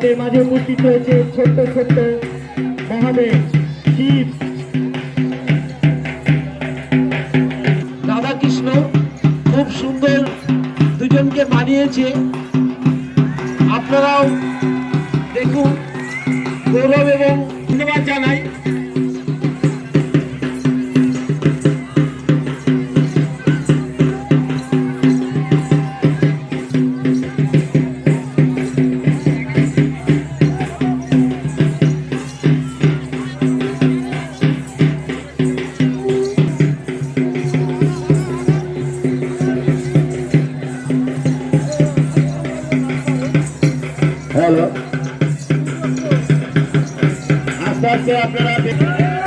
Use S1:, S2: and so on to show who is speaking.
S1: আমাদের মাঝে উপস্থিত হয়েছে ছোট্ট ছোট্ট মহাদেব, শিব।
S2: রাধাকৃষ্ণ খুব সুন্দর দুজনকে মানিয়েছে আপনারাও দেখুন, গৌরব এবং ধন্যবাদ জানাই।
S1: हॅलो. आस्ते आपल्याला